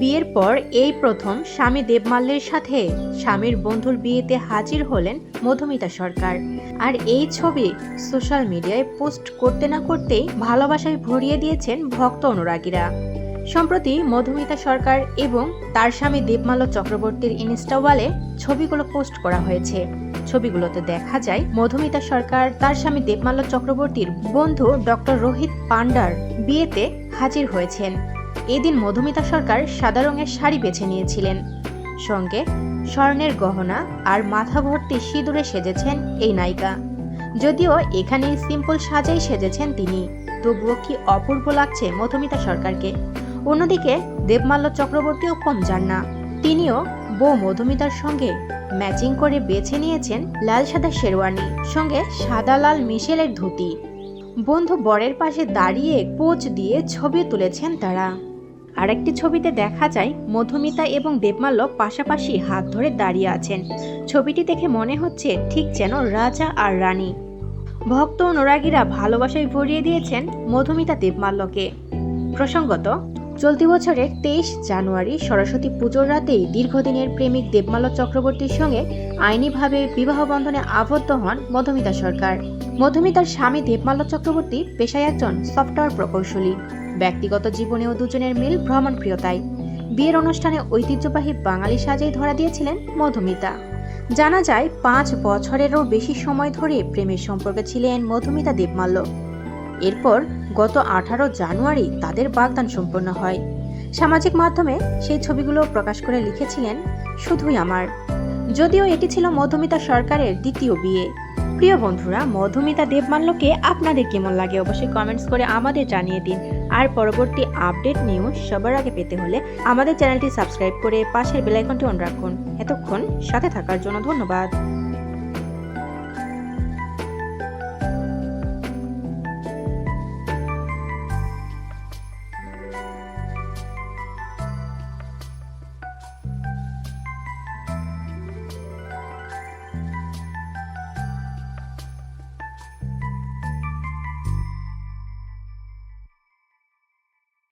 বিয়ের পর এই প্রথম স্বামী দেবমাল্যের সাথে স্বামীর বন্ধুর বিয়েতে হাজির হলেন মধুমিতা সরকার। আর এই ছবি সোশ্যাল মিডিয়ায় পোস্ট করতে না করতেই ভালোবাসায় ভরিয়ে দিয়েছেন ভক্ত অনুরাগীরা। সম্প্রতি মধুমিতা সরকার এবং তার স্বামী দেবমাল্য চক্রবর্তীর ইনস্টা ওয়ালে ছবিগুলো পোস্ট করা হয়েছে। ছবিগুলোতে দেখা যায়, মধুমিতা সরকার তার স্বামী দেবমাল্য চক্রবর্তীর বন্ধু ডক্টর রোহিত পান্ডার বিয়েতে হাজির হয়েছেন। এদিন মধুমিতা সরকার সাদা রঙের শাড়ি বেছে নিয়েছিলেন। সঙ্গে স্বর্ণের গহনা আর মাথা ভর্তি সিঁদুরে সেজেছেন এই নায়িকা। যদিও এখানে সিম্পল সাজাই সেজেছেন তিনি, তবুও কি অপূর্ব লাগছে মধুমিতা সরকারকে। অন্যদিকে দেবমাল্য চক্রবর্তীও কম যান না। তিনিও বউ মধুমিতার সঙ্গে ম্যাচিং করে বেছে নিয়েছেন লাল সাদা শেরওয়ানি, সঙ্গে সাদা লাল মিশেলের ধুতি। বন্ধু বরের পাশে দাঁড়িয়ে পোজ দিয়ে ছবি তুলেছেন তারা। আরেকটি ছবিতে দেখা যায় মধুমিতা এবং দেবমাল্য পাশাপাশি হাত ধরে দাঁড়িয়ে আছেন। ছবিটি দেখে মনে হচ্ছে ঠিক যেন রাজা আর রানী। ভক্ত অনুরাগীরা ভালোবাসায় ভরিয়ে দিয়েছেন মধুমিতা দেবমাল্যকে। প্রসঙ্গত, চলতি বছরের তেইশ জানুয়ারি সরস্বতী পুজোর রাতেই দীর্ঘদিনের প্রেমিক দেবমাল্য চক্রবর্তীর সঙ্গে আইনিভাবে বিবাহ বন্ধনে আবদ্ধ হন মধুমিতা সরকার। মধুমিতার স্বামী দেবমাল্য চক্রবর্তী পেশায় একজন সফটওয়্যার প্রকৌশলী। ব্যক্তিগত জীবনেও দুজনের মিল ভ্রমণ প্রিয়তাই বিয়ের অনুষ্ঠানে ঐতিহ্যবাহী বাঙালি সাজেই ধরা দিয়েছিলেন মধুমিতা। জানা যায়, পাঁচ বছরেরও বেশি সময় ধরে প্রেমের সম্পর্কে ছিলেন মধুমিতা দেবমাল্য। এরপর গত আঠারো জানুয়ারি তাদের বাগদান সম্পন্ন হয়। সামাজিক মাধ্যমে সেই ছবিগুলো প্রকাশ করে লিখেছিলেন, শুধুই আমার। যদিও এটি ছিল মধুমিতা সরকারের দ্বিতীয় বিয়ে। প্রিয় বন্ধুরা, মধুমিতা দেবমাল্যকে আপনাদের কেমন লাগে অবশ্যই কমেন্টস করে আমাদের জানিয়ে দিন। আর পরবর্তী আপডেট নিউজ সবার আগে পেতে হলে আমাদের চ্যানেলটি সাবস্ক্রাইব করে পাশের বেলাইকনটি অন রাখুন। এতক্ষণ সাথে থাকার জন্য ধন্যবাদ।